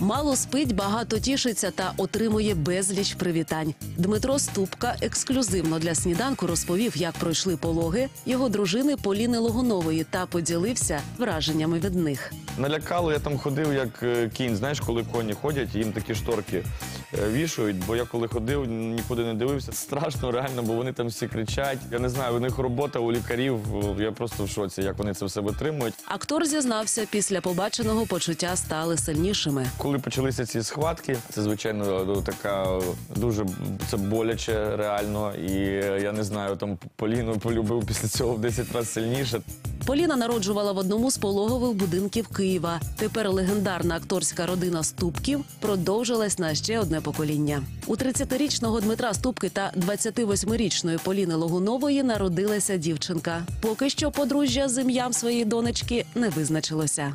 Мало спить, багато тішиться та отримує безліч привітань. Дмитро Ступка ексклюзивно для сніданку розповів, як пройшли пологи його дружини Поліни Логунової та поділився враженнями від них. Налякало, я там ходив як е, кінь. Знаєш, коли коні ходять, їм такі шторки е, вішають. Бо я коли ходив, нікуди не дивився. Страшно, реально, бо вони там всі кричать. Я не знаю, у них робота у лікарів. е, Я просто в шоці, як вони це все витримують. Актор зізнався, після побаченого почуття стали сильнішими. Коли почалися ці схватки, це звичайно ну, така дуже це боляче реально. І я не знаю, там Поліну полюбив після цього в 10 разів сильніше. Поліна народжувала в одному з пологових будинків Києва. Тепер легендарна акторська родина Ступків продовжилась на ще одне покоління. У 30-річного Дмитра Ступки та 28-річної Поліни Логунової народилася дівчинка. Поки що подружжя з ім'ям своєї донечки не визначилося.